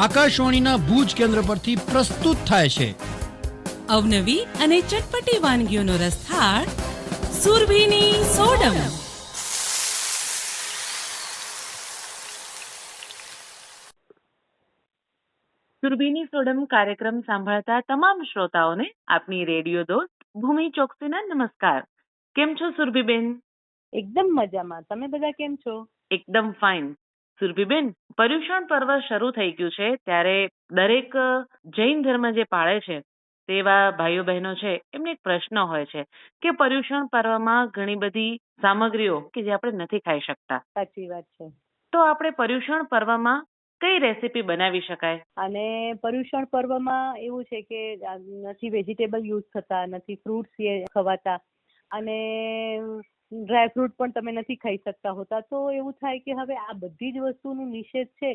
આકાશવાણીના ભુજ કેન્દ્ર પરથી પ્રસ્તુત થાય છે. અવનવી અને ચટપટી વાનગીઓનો રસથાળ સુરભીની સોડમ. સુરભીની સોડમ કાર્યક્રમ સાંભળતા તમામ શ્રોતાઓને આપની રેડિયો દોસ્ત ભૂમિ ચોકસીના નમસ્કાર. કેમ છો સુરભીબેન? એકદમ મજામાં. તમે બધા કેમ છો? એકદમ ફાઇન. સુરભીબેન પર્યુષણ પર્વ શરૂ થઈ ગયું છે ત્યારે દરેક જૈન ધર્મ જે પાળે છે તેવા ભાઈઓ બહેનો છે એમને એક પ્રશ્ન હોય છે કે પર્યુષણ પર્વમાં ઘણી બધી સામગ્રીઓ કે જે આપણે નથી ખાઈ શકતા. સાચી વાત છે. તો આપણે પર્યુષણ પર્વમાં કઈ રેસીપી બનાવી શકાય? અને પર્યુષણ પર્વમાં એવું છે કે નથી વેજીટેબલ યુઝ થતા નથી ફ્રૂટ્સ ખવાતા અને ડ્રાય ફ્રૂટ પણ તમે નથી ખાઈ શકતા હોતા. તો એવું થાય કે હવે આ બધી જ વસ્તુનું નિષેધ છે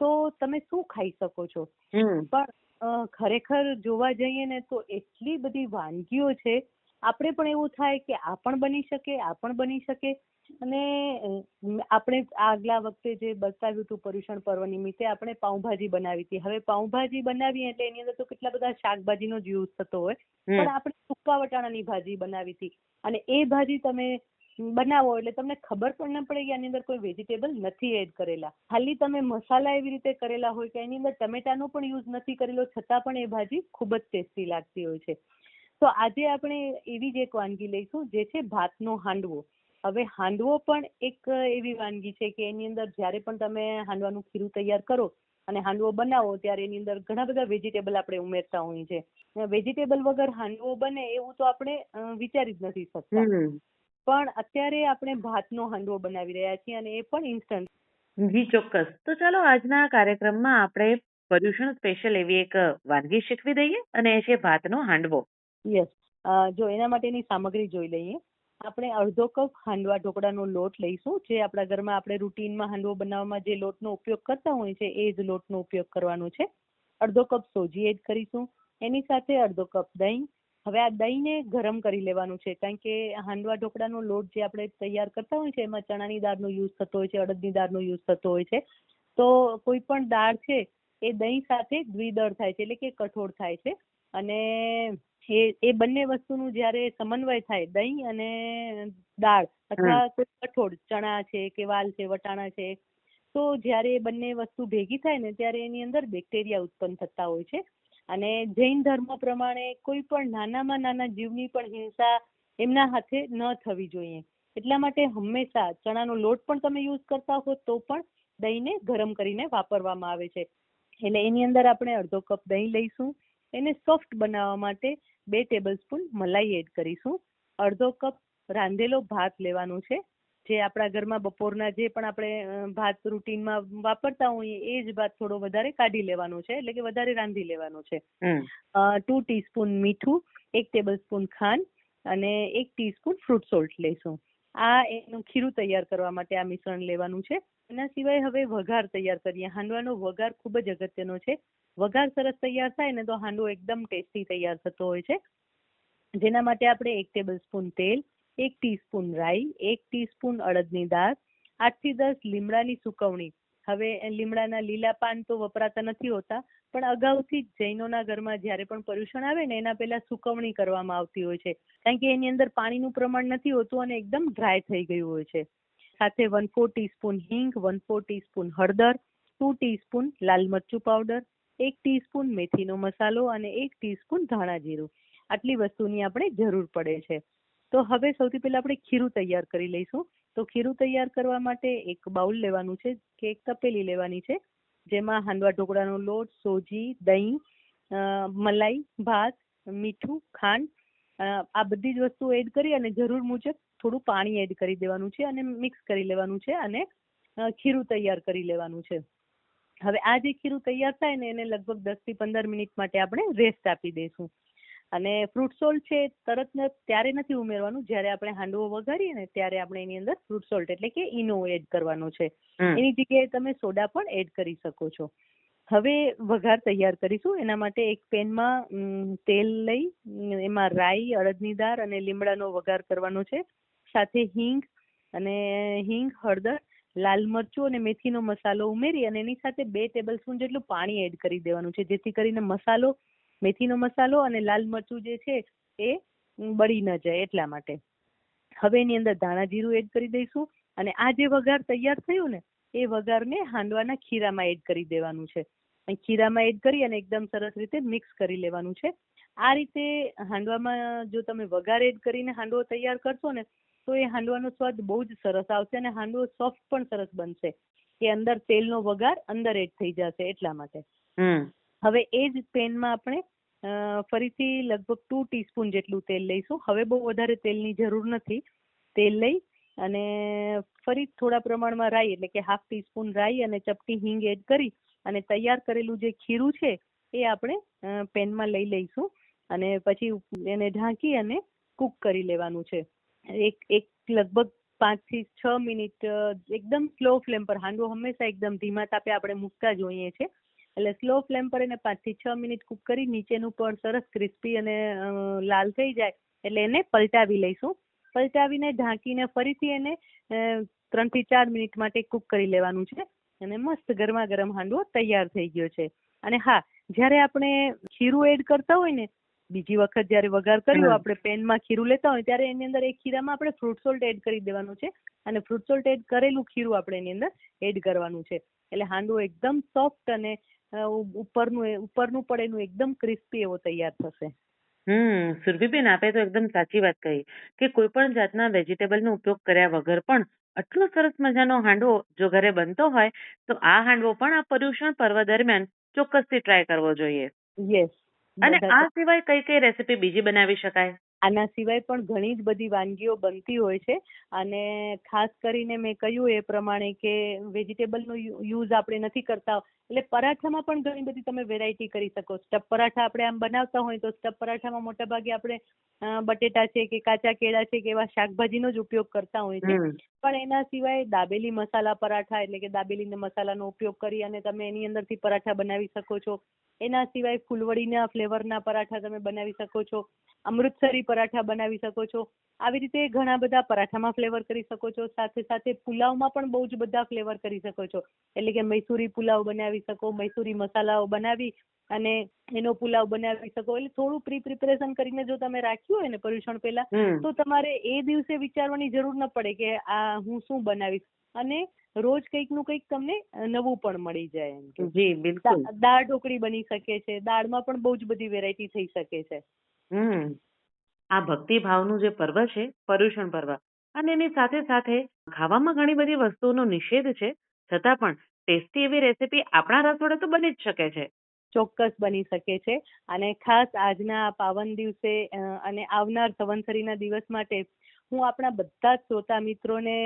તો તમે શું ખાઈ શકો છો? પણ ખરેખર જોવા જઈએ ને તો એટલી બધી વાનગીઓ છે આપણે પણ એવું થાય કે આ પણ બની શકે આ પણ બની શકે. અને આપણે આગલા વખતે જે બતાવ્યું હતું પર્યુષણ પર્વ નિમિત્તે આપણે પાઉંભાજી બનાવી હતી. હવે પાઉંભાજી બનાવી એટલે એની અંદર તો કેટલા બધા શાકભાજીનો જ યુઝ થતો હોય. પણ આપણે સૂકા વટાણાની ભાજી બનાવી હતી. અને એ ભાજી તમે બનાવો એટલે તમને ખબર પણ ન પડે કે આની અંદર કોઈ વેજીટેબલ નથી એડ કરેલા. ખાલી તમે મસાલા એવી રીતે કરેલા હોય કે એની અંદર ટમેટાનો પણ યુઝ નથી કરેલો છતાં પણ એ ભાજી ખૂબ જ ટેસ્ટી લાગતી હોય છે. તો આજે આપણે એવી જ એક વાનગી લઈશું જે છે ભાતનો હાંડવો. હવે હાંડવો પણ એક એવી વાનગી છે કે એની અંદર જ્યારે પણ તમે હાંડવાનું ખીરું તૈયાર કરો અને હાંડવો બનાવો ત્યારે એની અંદર ઘણા બધા વેજીટેબલ આપણે ઉમેરતા હોઈએ છીએ. વેજીટેબલ વગર હાંડવો બને એવું તો આપણે વિચારી જ નથી શકતા. પણ અત્યારે આપણે ભાતનો હાંડવો બનાવી રહ્યા છીએ અને એ પણ ઇન્સ્ટન્ટ જી ચોક્કસ. તો ચાલો આજના કાર્યક્રમમાં આપણે પર્યુષણ સ્પેશિયલ એવી એક વાનગી શીખવી દઈએ અને એ છે ભાતનો હાંડવો. યસ જો એના માટેની સામગ્રી જોઈ લઈએ. આપણે અડધો કપ હાંડવા ઢોકળાનો લોટ લઈશું. જે આપણા ઘરમાં આપણે રૂટીનમાં હાંડવો બનાવવામાં જે લોટનો ઉપયોગ કરતા હોઈએ છીએ એ જ લોટનો ઉપયોગ કરવાનો છે. અડધો કપ સોજી એડ કરીશું. એની સાથે અડધો કપ દહીં. હવે આ દહીંને ગરમ કરી લેવાનું છે, કારણ કે હાંડવા ઢોકળાનો લોટ જે આપણે તૈયાર કરતા હોઈએ છીએ એમાં ચણાની દાળનો યુઝ થતો હોય છે, અડદની દાળનો યુઝ થતો હોય છે. તો કોઈ પણ દાળ છે, એ દહીં સાથે દ્વિદળ થાય છે, એટલે કે કઠોળ થાય છે. અને એ એ બંને વસ્તુનું જ્યારે સમન્વય થાય દહીં અને દાળ અથવા કોઈ કઠોળ ચણા છે કે વાલ છે વટાણા છે તો જ્યારે એ બંને વસ્તુ ભેગી થાય ને ત્યારે એની અંદર બેક્ટેરિયા ઉત્પન્ન થતા હોય છે. અને જૈન ધર્મ પ્રમાણે કોઈ પણ નાનામાં નાના જીવની પણ હિંસા એમના હાથે ન થવી જોઈએ. એટલા માટે હંમેશા ચણાનો લોટ પણ તમે યુઝ કરતા હો તો પણ દહીંને ગરમ કરીને વાપરવામાં આવે છે. એટલે એની અંદર આપણે અડધો કપ દહીં લઈશું. એને સોફ્ટ બનાવવા માટે બે ટેબલ સ્પૂન મલાઈ એડ કરીશું. અડધો કપ રાંધેલો ભાત લેવાનો છે. જે આપણા ઘરમાં બપોરના જે પણ આપણે ભાત રૂટીનમાં વાપરતા હોઈએ એ જ ભાત થોડો વધારે કાઢી લેવાનો છે. એટલે કે વધારે રાંધી લેવાનો છે. ટુ ટીસ્પૂન મીઠું એક ટેબલ સ્પૂન ખાંડ અને એક ટીસ્પૂન ફ્રૂટ સોલ્ટ લઈશું આ એનું ખીરું તૈયાર કરવા માટે આ મિશ્રણ લેવાનું છે. એના સિવાય હવે વઘાર તૈયાર કરીએ. હાંડવાનો વઘાર ખૂબ જ અગત્યનો છે. વઘાર સરસ તૈયાર થાય ને તો હાંડવો એકદમ ટેસ્ટી તૈયાર થતો હોય છે. જેના માટે આપણે એક ટેબલ સ્પૂન તેલ, એક ટીસ્પૂન રાઈ, એક ટીસ્પૂન અડદની દાળ આઠથી દસ લીમડાની સુકવણી. હવે લીમડાના લીલા પાન તો વપરાતા નથી હોતા, પણ અગાઉથી જૈનોના ઘરમાં જ્યારે પણ પર્યુષણ આવે ને એના પહેલા સુકવણી કરવામાં આવતી હોય છે. કારણ કે એની અંદર પાણીનું પ્રમાણ નથી હોતું અને એકદમ ડ્રાય થઈ ગયું હોય છે. સાથે વન ફોર ટીસ્પૂન હિંગ વન ફોર ટીસ્પૂન હળદર ટુ ટીસ્પૂન લાલ મરચું પાવડર એક ટીસ્પૂન મેથીનો મસાલો અને એક ટીસ્પૂન ધાણા જીરું. આટલી વસ્તુની આપણે જરૂર પડે છે. તો હવે સૌથી પહેલા આપણે ખીરું તૈયાર કરી લઈશું. તો ખીરું તૈયાર કરવા માટે એક બાઉલ લેવાનું છે, કે એક તપેલી લેવાની છે, જેમાં હાંડવા ઢોકળાનો લોટ, સોજી, દહીં મલાઈ, ભાત, મીઠું, ખાંડ આ બધી જ વસ્તુ એડ કરી અને જરૂર મુજબ થોડું પાણી એડ કરી દેવાનું છે અને મિક્સ કરી લેવાનું છે અને ખીરું તૈયાર કરી લેવાનું છે. હવે આ જે ખીરું તૈયાર થાય ને એને લગભગ દસથી પંદર મિનિટ માટે આપણે રેસ્ટ આપી દઈશું. અને ફ્રૂટ સોલ્ટ છે તરત ને ત્યારે નથી ઉમેરવાનું. જ્યારે આપણે હાંડવો વઘારીએ ને ત્યારે આપણે એની અંદર ફ્રૂટ સોલ્ટ એટલે કે ઈનો એડ કરવાનો છે. એની જગ્યાએ તમે સોડા પણ એડ કરી શકો છો. હવે વઘાર તૈયાર કરીશું. એના માટે એક પેનમાં તેલ લઈ એમાં રાઈ અડદની દાળ અને લીમડાનો વઘાર કરવાનો છે. સાથે હિંગ અને હિંગ હળદર લાલ મરચું અને મેથીનો મસાલો ઉમેરી અને એની સાથે બે ટેબલ સ્પૂન જેટલું પાણી એડ કરી દેવાનું છે. જેથી કરીને મસાલો, મેથીનો મસાલો અને લાલ મરચું જે છે એ બળી ન જાય એટલા માટે. હવે એની અંદર ધાણા જીરું એડ કરી દઈશું અને આ જે વઘાર તૈયાર થયું ને, એ વઘારને હાંડવાના ખીરામાં એડ કરી દેવાનું છે. ખીરામાં એડ કરી અને એકદમ સરસ રીતે મિક્સ કરી લેવાનું છે. આ રીતે હાંડવામાં જો તમે વઘાર એડ કરીને હાંડવો તૈયાર કરશો ને તો એ હાંડવાનો સ્વાદ બહુ જ સરસ આવશે અને હાંડવો સોફ્ટ પણ સરસ બનશે. કે અંદર તેલનો વઘાર અંદર એડ થઈ જશે એટલા માટે. હવે એ જ પેનમાં આપણે ફરીથી લગભગ ટુ ટીસ્પૂન જેટલું તેલ લઈશું. હવે બહુ વધારે તેલની જરૂર નથી. તેલ લઈ અને ફરી થોડા પ્રમાણમાં રાઈ એટલે કે હાફ ટીસ્પૂન રાઈ અને ચપટી હિંગ એડ કરી અને તૈયાર કરેલું જે ખીરું છે એ આપણે પેનમાં લઈ લઈશું. અને પછી એને ઢાંકી અને કૂક કરી લેવાનું છે. એક એક લગભગ પાંચથી છ મિનિટ એકદમ સ્લો ફ્લેમ પર હાંડવો હંમેશા એકદમ ધીમા તાપે આપણે મૂકતા જ હોઈએ છીએ એટલે સ્લો ફ્લેમ પર એને પાંચથી છ મિનિટ કૂક કરી નીચેનું પણ સરસ ક્રિસ્પી અને લાલ થઈ જાય એટલે એને પલટાવી લઈશું. પલટાવીને ઢાંકીને ફરીથી એને ત્રણથી ચાર મિનિટ માટે કૂક કરી લેવાનું છે. અને મસ્ત ગરમા ગરમ હાંડવો તૈયાર થઈ ગયો છે. અને હા, જ્યારે આપણે ખીરું એડ કરતા હોય ને બીજી વખત જ્યારે વઘાર કર્યો આપણે પેનમાં ખીરું લેતા હોય ત્યારે એની અંદર એ ખીરામાં આપણે ફ્રૂટ સોલ્ટ એડ કરી દેવાનું છે. અને ફ્રૂટ સોલ્ટ એડ કરેલું ખીરું આપણે એની અંદર એડ કરવાનું છે. એટલે હાંડવો એકદમ સોફ્ટ અને ઉપરનું ઉપરનું પણ એકદમ ક્રિસ્પી એવો તૈયાર થશે. હમ સુરભીબેન આપે તો એકદમ સાચી વાત કહી કે કોઈ પણ જાતના વેજીટેબલનો ઉપયોગ કર્યા વગર પણ આટલો સરસ મજાનો હાંડવો જો ઘરે બનતો હોય તો આ હાંડવો પણ આ પર્યુષણ પર્વ દરમિયાન ચોક્કસથી ટ્રાય કરવો જોઈએ. યસ અને આ સિવાય કઈ કઈ રેસીપી બીજી બનાવી શકાય? આના સિવાય પણ ઘણી જ બધી વાનગીઓ બનતી હોય છે. અને ખાસ કરીને મેં કહ્યું એ પ્રમાણે કે વેજીટેબલનો યુઝ આપણે નથી કરતા એટલે પરાઠામાં પણ ઘણી બધી તમે વેરાયટી કરી શકો. સ્ટફ પરાઠા આપણે આમ બનાવતા હોય તો સ્ટફ પરાઠામાં મોટા ભાગે આપણે બટેટા છે કે કાચા કેળા છે કે એવા શાકભાજીનો જ ઉપયોગ કરતા હોય છે. પણ એના સિવાય દાબેલી મસાલા પરાઠા એટલે કે દાબેલીના મસાલાનો ઉપયોગ કરી અને તમે એની અંદરથી પરાઠા બનાવી શકો છો. એના સિવાય ફૂલવડીના ફ્લેવરના પરાઠા તમે બનાવી શકો છો. અમૃતસરી પરાઠા બનાવી શકો છો. આવી રીતે ઘણા બધા પરાઠામાં ફ્લેવર કરી શકો છો. સાથે સાથે પુલાવમાં પણ બહુ જ બધા ફ્લેવર કરી શકો છો. એટલે કે મૈસૂરી પુલાવ બનાવી શકો મૈસુરી મસાલાઓ બનાવી અને એનો પુલાવ બનાવી શકો. એટલે થોડું પ્રી પ્રિપેરેશન કરીને જો તમે રાખ્યું હોય ને પર્યુષણ પહેલા તો તમારે એ દિવસે વિચારવાની જરૂર ન પડે કે આ હું શું બનાવીશ. અને રોજ કંઈકનું કંઈક તમને નવું પણ મળી જાય એમ કે. જી બિલકુલ. દાળ ઢોકળી બની શકે છે દાળમાં પણ બહુ જ બધી વેરાયટી થઈ શકે છે. હમ. આ ભક્તિ ભાવનું જે પર્વ છે પર્યુષણ પર્વ. અને એની સાથે સાથે ખાવામાં ઘણી બધી વસ્તુઓનો નિષેધ છે. છતાં પણ ટેસ્ટી એવી રેસીપી આપણા રસોડે તો બની જ શકે છે. ચોક્કસ બની શકે છે. અને ખાસ આજના આ પાવન દિવસે અને આવનાર સંવત્સરીના દિવસ માટે હું આપણા બધા જ શ્રોતા મિત્રોને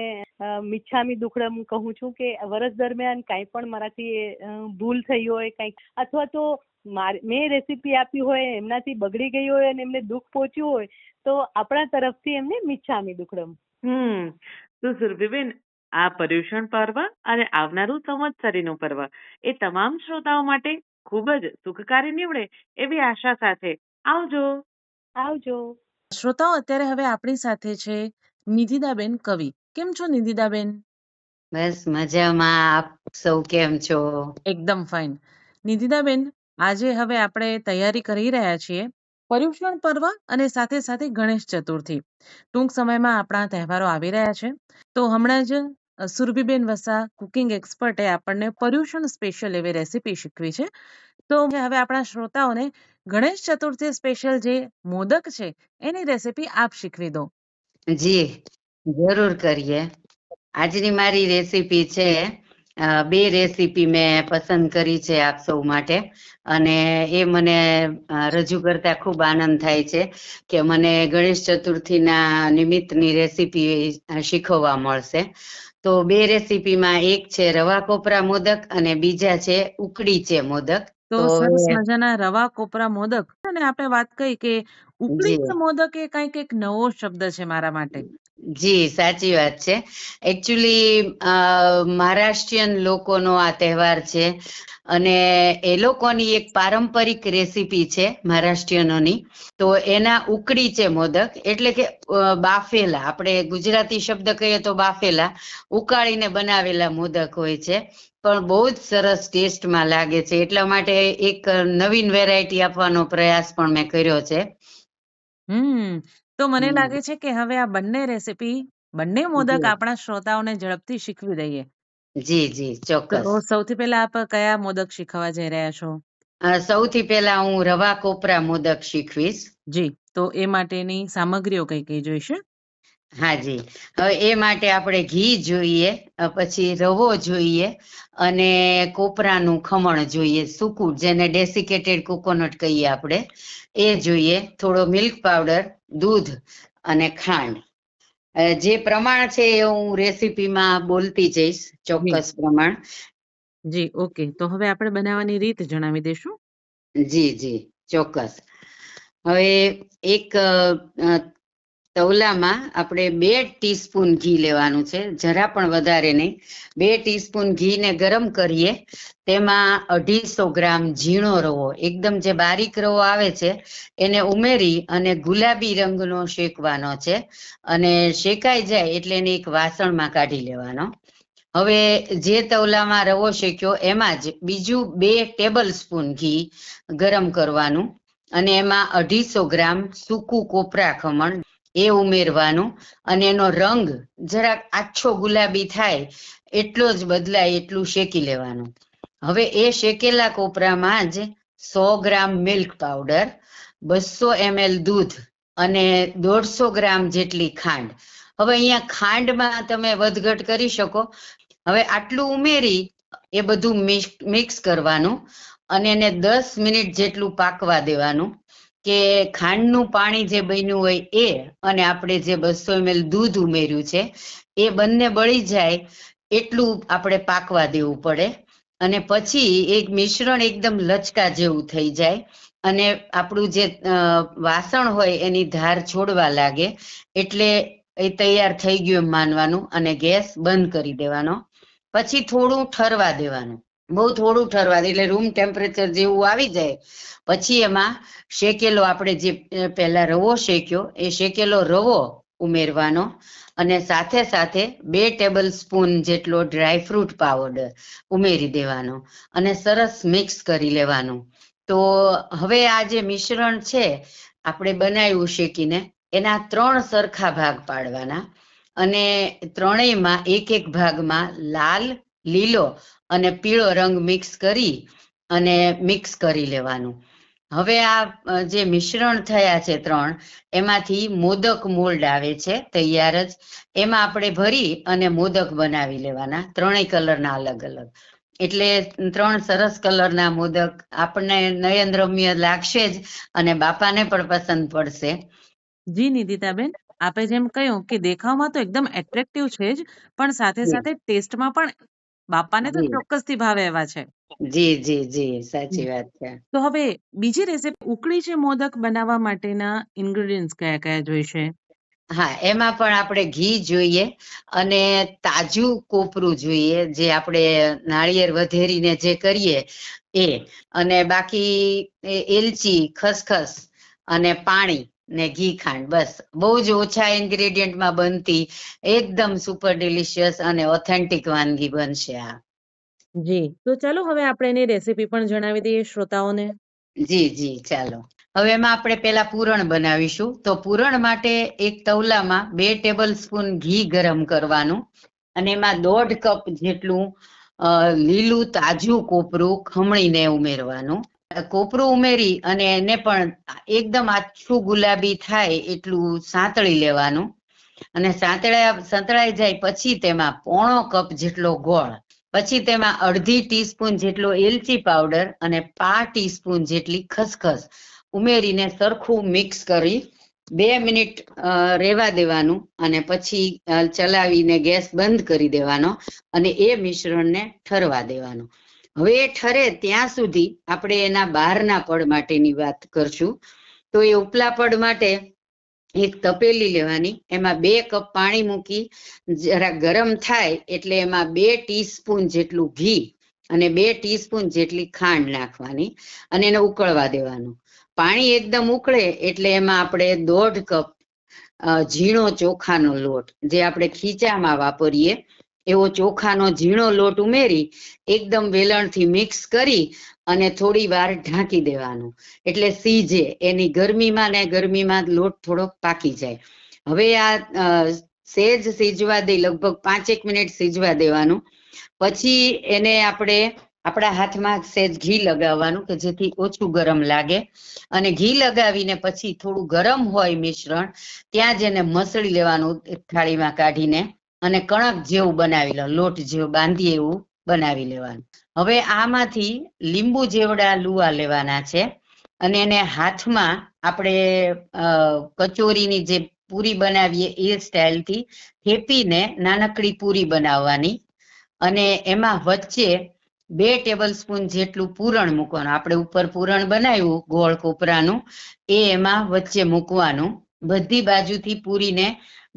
મિચ્છામી દુક્કડમ કહું છું કે વર્ષ દરમિયાન કાંઈ પણ મારાથી ભૂલ થઈ હોય કંઈક અથવા તો મેં રેસીપી આપી હોય એમનાથી બગડી ગઈ હોય અને એમને દુઃખ પહોંચ્યું હોય તો આપણા તરફથી એમને મિચ્છામી દુખડમ. હમ. તો સુરભીબેન આ પર્યુષણ પર્વ અને આવનારું સંવત્સરીનું પર્વ એ તમામ શ્રોતાઓ માટે ખૂબ જ સુખકારી નીવડે એવી આશા સાથે આવજો. આવજો. શ્રોતાઓ અત્યારે હવે આપણી સાથે છે નિધિદાબેન કવિ. કેમ છો નિધિદાબેન? બસ મજામાં. આપ સૌ કેમ છો? એકદમ ફાઇન. નિધિદાબેન આજે હવે આપણે તૈયારી કરી રહ્યા છીએ પર્યુષણ પર્વ અને સાથે સાથે ગણેશ ચતુર્થી. ટૂંક સમયમાં આપણા તહેવારો આવી રહ્યા છે. તો હમણાં જ સુરભીબેન વસા કુકિંગ એક્સપર્ટે આપણને પર્યુષણ સ્પેશિયલ એવી રેસીપી શીખવી છે. તો હવે આપણા શ્રોતાઓને ગણેશ ચતુર્થી સ્પેશિયલ જે મોદક છે, એની રેસીપી આપ શીખવી દો. જી, જરૂર કરીએ. આજની મારી રેસીપી છે બે રેસીપી મેં પસંદ કરી છે આપ સૌ માટે. અને એ મને રજૂ કરતા ખૂબ આનંદ થાય છે કે મને ગણેશ ચતુર્થીના નિમિત્તની રેસીપી શીખવવા મળશે. તો બે રેસીપીમાં એક છે રવા કોપરા મોદક અને બીજા છે ઉકડી છે મોદક. તો સરસ મજાના રવા કોપરા મોદક. અને આપણે વાત કહી કે ઉકળી મોદક એ કંઈક એક નવો શબ્દ છે મારા માટે. જી, સાચી વાત છે. એકચ્યુઅલી મહારાષ્ટ્રીયન લોકોનો આ તહેવાર છે અને એ લોકોની એક પારંપરિક રેસીપી છે મહારાષ્ટ્રીયનોની. તો એના ઉકડી છે મોદક, એટલે કે બાફેલા. આપણે ગુજરાતી શબ્દ કહીએ તો બાફેલા. ઉકાળીને બનાવેલા મોદક હોય છે. પણ બહુ જ સરસ ટેસ્ટમાં લાગે છે. એટલા માટે એક નવીન વેરાયટી આપવાનો પ્રયાસ પણ મેં કર્યો છે. હમ. તો મને લાગે છે કે હવે આ બંને રેસીપી બંને મોદક જી. આપણા શ્રોતાઓને ઝડપથી શીખવી દઈએ. જી જી ચોક્કસ. તો સૌથી પહેલા આપ કયા મોદક શીખવા જઈ રહ્યા છો? અ, સૌથી પહેલા હું રવા કોપરા મોદક શીખવીશ. જી તો એ માટેની સામગ્રીઓ કઈ કઈ જોઈશે? હાજી હવે એ માટે આપણે ઘી જોઈએ પછી રવો જોઈએ અને કોપરાનું ખમણ જોઈએ સૂકું જેને ડેસિકેટેડ કોકોનટ કહીએ આપણે. એ જોઈએ થોડો મિલ્ક પાવડર દૂધ અને ખાંડ. જે પ્રમાણ છે એ હું રેસીપીમાં બોલતી જઈશ ચોક્કસ પ્રમાણ. જી ઓકે. તો હવે આપણે બનાવવાની રીત જણાવી દઈશું. જી જી. ચોક્કસ. હવે એક તવલામાં આપણે બે ટીસ્પૂન ઘી લેવાનું છે, જરા પણ વધારે નહીં. બે ટીસ્પૂન ઘીને ગરમ કરીએ, તેમાં અઢીસો ગ્રામ ઝીણો રવો, એકદમ જે બારીક રવો આવે છે, એને ઉમેરી અને ગુલાબી રંગનો શેકવાનો છે. અને શેકાઈ જાય એટલે એને એક વાસણમાં કાઢી લેવાનો. હવે જે તવલામાં રવો શેક્યો, એમાં જ બીજું બે ટેબલ સ્પૂન ઘી ગરમ કરવાનું. અને એમાં અઢીસો ગ્રામ સૂકું કોપરા ખમણ એ ઉમેરવાનું અને એનો રંગ જરાક આછો ગુલાબી થાય એટલો જ બદલાય એટલું શેકી લેવાનું. હવે એ શેકેલા કોપરામાં જ સો ગ્રામ મિલ્ક પાવડર બસો એમએલ દૂધ અને દોઢસો ગ્રામ જેટલી ખાંડ. હવે અહીંયા ખાંડમાં તમે વધઘટ કરી શકો. હવે આટલું ઉમેરી એ બધું મિક્સ કરવાનું અને એને દસ મિનિટ જેટલું પાકવા દેવાનું. કે ખાંડનું પાણી જે બન્યું હોય એ અને આપણે જે બસો એમએલ દૂધ ઉમેર્યું છે, એ બંને બળી જાય એટલું આપણે પાકવા દેવું પડે. અને પછી એક મિશ્રણ એકદમ લચકા જેવું થઈ જાય અને આપણું જે વાસણ હોય એની ધાર છોડવા લાગે એટલે એ તૈયાર થઈ ગયું એમ માનવાનું અને ગેસ બંધ કરી દેવાનો. પછી થોડું ઠરવા દેવાનું. બહુ થોડું ઠરવા દે એટલે રૂમ ટેમ્પરેચર જેવું આવી જાય. પછી એમાં શેકેલો આપણે જે પહેલા રવો શેક્યો, એ શેકેલો રવો ઉમેરવાનો અને સાથે સાથે બે ટેબલ સ્પૂન જેટલો ડ્રાયફ્રૂટ પાવડર ઉમેરી દેવાનો અને સરસ મિક્સ કરી લેવાનું. તો હવે આ જે મિશ્રણ છે, આપણે બનાવ્યું શેકીને, એના ત્રણ સરખા ભાગ પાડવાના અને ત્રણેયમાં એક એક ભાગમાં લાલ લીલો અને પીળો રંગ મિક્સ કરી અને મિક્સ કરી લેવાનું. હવે આ જે મિશ્રણ થયા છે ત્રણ એમાંથી મોદક મોલ્ડ આવે છે તૈયાર જ. એમાં આપણે ભરી અને મોદક બનાવી લેવાના ત્રણેય કલરના અલગ અલગ. એટલે ત્રણ સરસ કલરના મોદક આપણને નયનરમ્ય લાગશે જ અને બાપાને પણ પસંદ પડશે. જી નિધિતાબેન આપે જેમ કહ્યું કે દેખાવમાં તો એકદમ એટ્રેક્ટિવ છે જ પણ સાથે સાથે ટેસ્ટમાં પણ બાપાને તો. ચોક્કસથી ભાવે એવા છે. જી જી જી સાચી વાત છે. તો હવે બીજી રેસીપી ઉકળી છે મોદક બનાવવા માટેના ઇન્ગ્રેડિયન્ટ્સ કયા કયા જોઈશે? હા એમાં પણ આપણે ઘી જોઈએ અને તાજું કોપરું જોઈએ જે આપણે નાળિયેર વધેરીને જે કરીએ એ અને બાકી એ એલચી ખસખસ અને પાણી ને ઘી ખાંડ બસ. બહુ જ ઓછા ઇન્ગ્રેડિયન્ટમાં બનતી એકદમ સુપર ડિલિશિયસ અને ઓથેન્ટિક વાનગી બનશે આ. જી. તો ચાલો હવે આપણે એની રેસીપી પણ જણાવી દઈએ શ્રોતાઓને. જી જી. ચાલો. હવે એમાં આપણે પેલા પૂરણ બનાવીશું. તો પૂરણ માટે એક તવલામાં બે ટેબલ સ્પૂન ઘી ગરમ કરવાનું અને એમાં દોઢ કપ જેટલું લીલું તાજું કોપરું ખમણીને ઉમેરવાનું. કોપરું ઉમેરી અને એને પણ એકદમ આછું ગુલાબી થાય એટલું સાંતળી લેવાનું. અને સાંતળ્યા, સંતળાઈ જાય પછી તેમાં પોણો કપ જેટલો ગોળ, પછી તેમાં અડધી ટીસ્પૂન જેટલો એલચી પાવડર અને પા ટીસ્પૂન જેટલી ખસખસ ઉમેરીને સરખું મિક્સ કરી બે મિનિટ રેવા દેવાનું અને પછી ચલાવીને ગેસ બંધ કરી દેવાનો અને એ મિશ્રણને ઠરવા દેવાનું. હવે એ ઠરે ત્યાં સુધી આપણે એના બહારના પડ માટેની વાત કરશું. તો એ ઉપલા પડ માટે એક તપેલી લેવાની, એમાં બે કપ પાણી મૂકી, જરા ગરમ થાય એટલે એમાં બે ટીસ્પૂન જેટલું ઘી અને બે ટીસ્પૂન જેટલી ખાંડ નાખવાની અને એને ઉકળવા દેવાનું. પાણી એકદમ ઉકળે એટલે એમાં આપણે દોઢ કપ ઝીણો ચોખાનો લોટ જે આપણે ખીચામાં વાપરીએ એવો ચોખાનો ઝીણો લોટ ઉમેરી એકદમ વેલણથી મિક્સ કરી અને થોડી વાર ઢાંકી દેવાનું. એટલે સીજે, એની ગરમીમાં ને ગરમીમાં લોટ થોડોક પાકી જાય. હવે આ સેજ સીજવા દઈ, લગભગ પાંચેક મિનિટ સીજવા દેવાનું. પછી એને આપણે આપણા હાથમાં સેજ ઘી લગાવવાનું કે જેથી ઓછું ગરમ લાગે. અને ઘી લગાવીને પછી થોડું ગરમ હોય મિશ્રણ, ત્યાં જ એને મસળી લેવાનું થાળીમાં કાઢીને અને કણક જેવું બનાવી લો, લોટ જેવું બાંધીએ એવું બનાવી લેવાનું. હવે આમાંથી લીંબુ જેવડા લુવા લેવાના છે અને એને હાથમાં આપણે કચોરીની જે પૂરી બનાવીએ એ સ્ટાઇલથી થેપીને નાનકડી પૂરી બનાવવાની. અને એમાં વચ્ચે બે ટેબલ સ્પૂન જેટલું પૂરણ મૂકવાનું. આપણે ઉપર પૂરણ બનાવ્યું, ગોળ કોપરાનું, એ એમાં વચ્ચે મૂકવાનું. બધી બાજુથી પૂરીને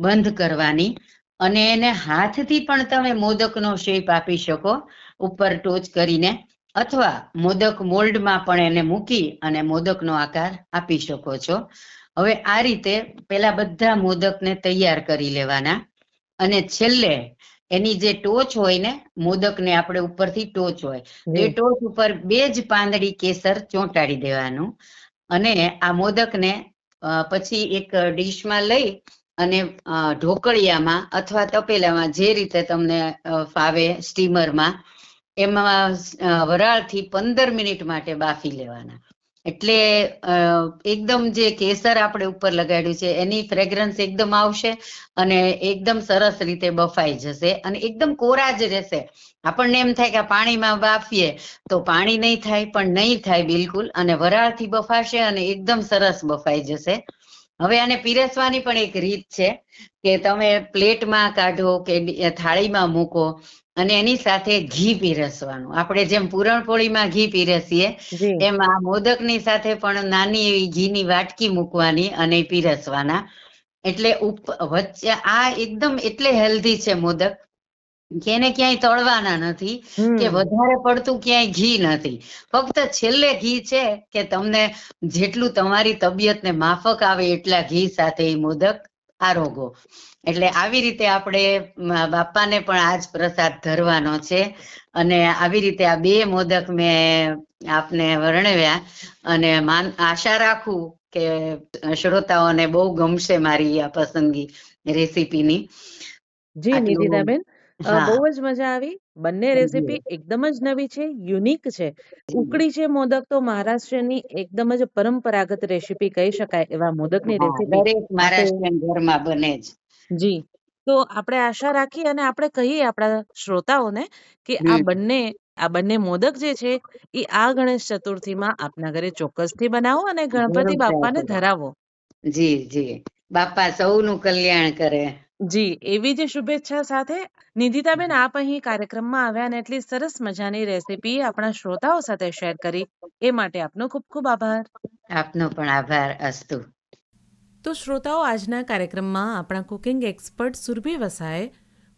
બંધ કરવાની. અને એને હાથથી પણ તમે મોદકનો શેપ આપી શકો ઉપર ટોચ કરીને અથવા મોદક મોલ્ડમાં પણ એને મૂકી અને મોદકનો આકાર આપી શકો છો. હવે આ રીતે પેલા બધા મોદકને તૈયાર કરી લેવાના અને છેલ્લે એની જે ટોચ હોય ને મોદકને આપણે ઉપરથી ટોચ હોય એ ટોચ ઉપર બે જ પાંદડી કેસર ચોંટાડી દેવાનું અને આ મોદકને પછી એક ડીશમાં લઈ અને ઢોકળિયામાં અથવા તપેલામાં જે રીતે તમને ફાવે સ્ટીમરમાં, એમાં વરાળથી પંદર મિનિટ માટે બાફી લેવાના. એટલે એકદમ જે કેસર આપણે ઉપર લગાડ્યું છે, એની ફ્રેગ્રન્સ એકદમ આવશે અને એકદમ સરસ રીતે બફાઈ જશે અને એકદમ કોરા જ રહેશે. આપણને એમ થાય કે પાણીમાં બાફીએ તો પાણી નહીં થાય, પણ નહીં થાય બિલકુલ અને વરાળથી બફાશે અને એકદમ સરસ બફાઈ જશે. હવે આને પીરસવાની પણ એક રીત છે કે તમે પ્લેટમાં કાઢો કે થાળીમાં મૂકો અને એની સાથે ઘી પીરસવાનું. આપણે જેમ પૂરણપોળીમાં ઘી પીરસીએ એમ આ મોદકની સાથે પણ નાની એવી ઘીની વાટકી મૂકવાની અને પીરસવાના. એટલે ઉપ વચ્ચે આ એકદમ એટલે હેલ્ધી છે મોદક. એને ક્યાંય તળવાના નથી કે વધારે પડતું ક્યાંય ઘી નથી. ફક્ત છેલ્લે ઘી છે કે તમને જેટલું તમારી તબિયતને માફક આવે એટલા ઘી સાથે એ મોદક આરોગો એટલે આવી રીતે આપણે બાપાને પણ આજ પ્રસાદ ધરવાનો છે. અને આવી રીતે આ બે મોદક મેં આપને વર્ણવ્યા. અને માન આશા રાખું કે શ્રોતાઓને બહુ ગમશે મારી આ પસંદગી રેસીપીની. જી નિધિતાબેન. અ, હા. બહુ જ મજા આવી. બંને રેસીપી એકદમ જ નવી છે યુનિક છે. ઉકળી છે મોદક તો મહારાષ્ટ્રની એકદમ જ પરંપરાગત રેસીપી કહી શકાય એવા મોદકની હા, રેસીપી દરેક મહારાષ્ટ્રીયન ઘરમાં બને જ. જી. તો આપણે આશા રાખી અને આપણે કહીએ આપણા શ્રોતાઓને કે આ. બંને આ બંને મોદક જે છે એ આ ગણેશ ચતુર્થીમાં આપના ઘરે ચોક્કસથી બનાવો અને ગણપતિ જરૂર કરો. ધરાવો. જી જી. બાપા સૌનું કલ્યાણ કરે. જી એવી જ શુભેચ્છા સાથે નિધિતાબેન આપ અહીં કાર્યક્રમમાં આવ્યા અને એટલી સરસ મજાની રેસીપી આપણા શ્રોતાઓ સાથે શેર કરી એ માટે આપનો ખૂબ ખૂબ આભાર. આપનો પણ આભાર અસ્તુ. તો શ્રોતાઓ આજના કાર્યક્રમમાં આપણા કુકિંગ એક્સપર્ટ સુરભી વસાએ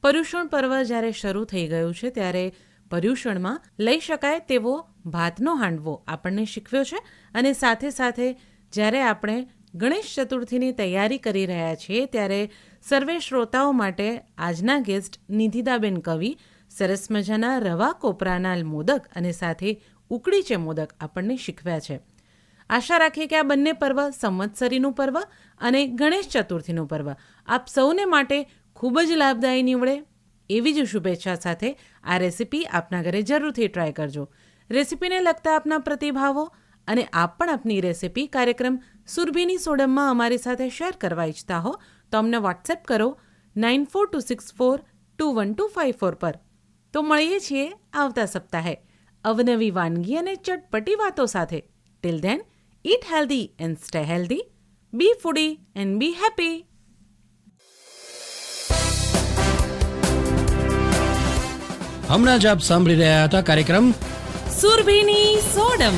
પર્યુષણ પર્વ જ્યારે શરૂ થઈ ગયું છે ત્યારે પર્યુષણમાં લઈ શકાય તેવો ભાતનો હાંડવો આપણને શીખવ્યો છે અને સાથે સાથે જ્યારે આપણે ગણેશ ચતુર્થીની તૈયારી કરી રહ્યા છીએ ત્યારે સર્વે શ્રોતાઓ માટે આજના ગેસ્ટ નિધિદાબેન કવિ, સરસ મજાના રવા કોપરાના મોદક અને સાથે ઉકળી છે મોદક આપણને શીખવ્યા છે. આશા રાખીએ કે આ બંને પર્વ સંવત્સરીનું પર્વ અને ગણેશ ચતુર્થીનું પર્વ. આપ સૌને માટે ખૂબ જ લાભદાયી નીવડે. એવી જ શુભેચ્છા સાથે આ રેસીપી આપના ઘરે જરૂરથી ટ્રાય કરજો. રેસીપીને લગતા આપના પ્રતિભાવો અને આપ પણ આપની રેસિપી કાર્યક્રમ સુરભીની સોડમમાં અમારી સાથે શેર કરવા ઈચ્છતા હો તો અમને વોટ્સએપ કરો nine four two six four two one two five four પર. તો મળીએ છીએ આવતા સપ્તાહે અવનવી વાનગી અને ચટપટી વાતો સાથે. Till then eat healthy and stay healthy be foodie and be happy હમણાં જ આપ સાંભળી રહ્યા હતા કાર્યક્રમ સુરભીની સોડમ.